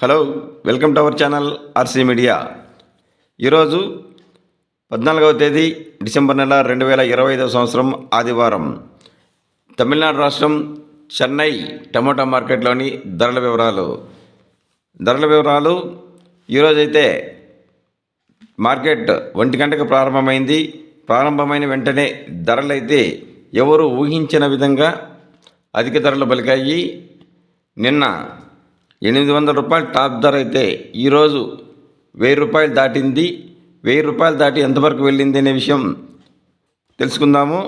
Hello welcome to our channel RC media. ఈరోజు పద్నాలుగవ తేదీ డిసెంబర్ నెల రెండు వేల ఇరవై ఐదవ సంవత్సరం ఆదివారం. తమిళనాడు రాష్ట్రం చెన్నై టమోటా మార్కెట్లోని ధరల వివరాలు. ధరల వివరాలు ఈరోజైతే మార్కెట్ ఒంటి గంటకు ప్రారంభమైంది. ప్రారంభమైన వెంటనే ధరలైతే ఎవరు ఊహించిన విధంగా అధిక ధరలు పలికాయి. నిన్న ఎనిమిది వందల రూపాయలు టాప్ ధర అయితే ఈరోజు వెయ్యి రూపాయలు దాటింది. వెయ్యి రూపాయలు దాటి ఎంతవరకు వెళ్ళింది అనే విషయం తెలుసుకుందాము.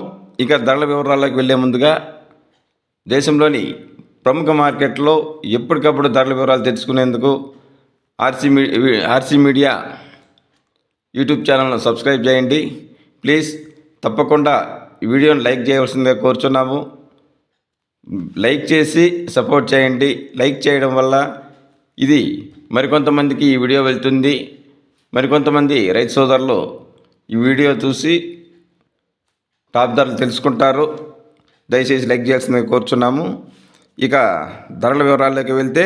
ఇక ధరల వివరాల్లోకి వెళ్ళే ముందుగా దేశంలోని ప్రముఖ మార్కెట్లో ఎప్పటికప్పుడు ధరల వివరాలు తెలుసుకునేందుకు ఆర్సీ మీ ఆర్సీ మీడియా యూట్యూబ్ ఛానల్ను సబ్స్క్రైబ్ చేయండి. ప్లీజ్ తప్పకుండా ఈ వీడియోని లైక్ చేయవలసిందిగా కోరుచున్నాము. లైక్ చేసి సపోర్ట్ చేయండి. లైక్ చేయడం వల్ల ఇది మరికొంతమందికి ఈ వీడియో వెళ్తుంది. మరికొంతమంది రైతు సోదరులు ఈ వీడియో చూసి టాప్ ధరలు తెలుసుకుంటారు. దయచేసి లైక్ చేయాల్సిందిగా కోరుచున్నాము. ఇక ధరల వివరాల్లోకి వెళ్తే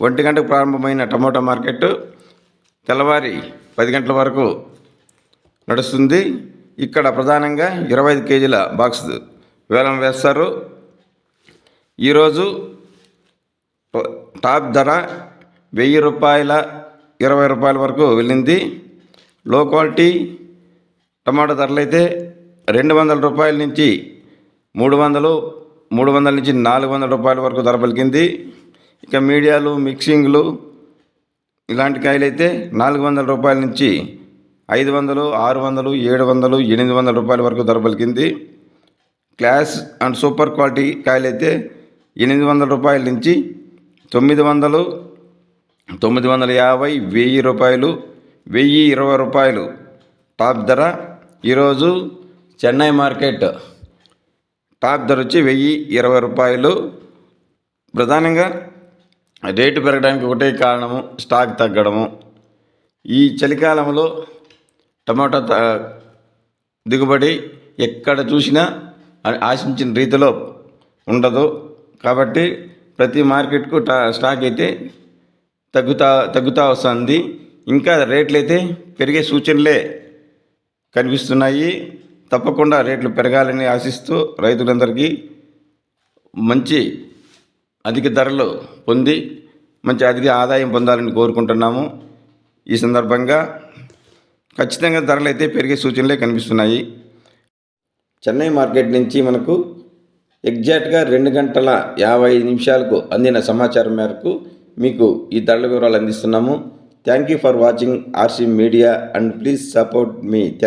ఒంటి గంటకు ప్రారంభమైన టమోటా మార్కెట్ తెల్లవారి పది గంటల వరకు నడుస్తుంది. ఇక్కడ ప్రధానంగా ఇరవై ఐదు కేజీల బాక్స్ వేలం వేస్తారు. ఈరోజు టాప్ ధర వెయ్యి రూపాయల ఇరవై రూపాయల వరకు వెళ్ళింది. లో క్వాలిటీ టమాటా ధరలు అయితే రెండు వందల రూపాయల నుంచి మూడు వందలు మూడు వందల నుంచి నాలుగు వందల రూపాయల వరకు ధర పలికింది. ఇక మీడియాలు మిక్సింగ్లు ఇలాంటి కాయలు అయితే నాలుగు వందల రూపాయల నుంచి ఐదు వందలు ఆరు వందలు ఏడు వందలు ఎనిమిది వందల రూపాయల వరకు ధర పలికింది. క్లాస్ అండ్ సూపర్ క్వాలిటీ కాయలు అయితే ఎనిమిది వందల రూపాయల నుంచి తొమ్మిది వందలు తొమ్మిది వందల యాభై వెయ్యి రూపాయలు వెయ్యి ఇరవై రూపాయలు. టాప్ ధర ఈరోజు చెన్నై మార్కెట్. టాప్ ధర వచ్చి వెయ్యి ఇరవై రూపాయలు. ప్రధానంగా రేటు పెరగడానికి ఒకటే కారణము స్టాక్ తగ్గడము. ఈ చలికాలంలో టమాటా త- దిగుబడి ఎక్కడ చూసినా ఆశించిన రీతిలో ఉండదు. కాబట్టి ప్రతి మార్కెట్కు టా స్టాక్ అయితే తగ్గుతా తగ్గుతూ వస్తుంది. ఇంకా రేట్లు అయితే పెరిగే సూచనలే కనిపిస్తున్నాయి. తప్పకుండా రేట్లు పెరగాలని ఆశిస్తూ రైతులందరికీ మంచి అధిక ధరలు పొంది మంచి అధిక ఆదాయం పొందాలని కోరుకుంటున్నాము. ఈ సందర్భంగా ఖచ్చితంగా ధరలు అయితే పెరిగే సూచనలే కనిపిస్తున్నాయి. చెన్నై మార్కెట్ నుంచి మనకు ఎగ్జాక్ట్గా రెండు గంటల యాభై ఐదు నిమిషాలకు అందిన సమాచారం మేరకు మీకు ఈ ధరల వివరాలు అందిస్తున్నాము. Thank you for watching RC media and please support me. Thank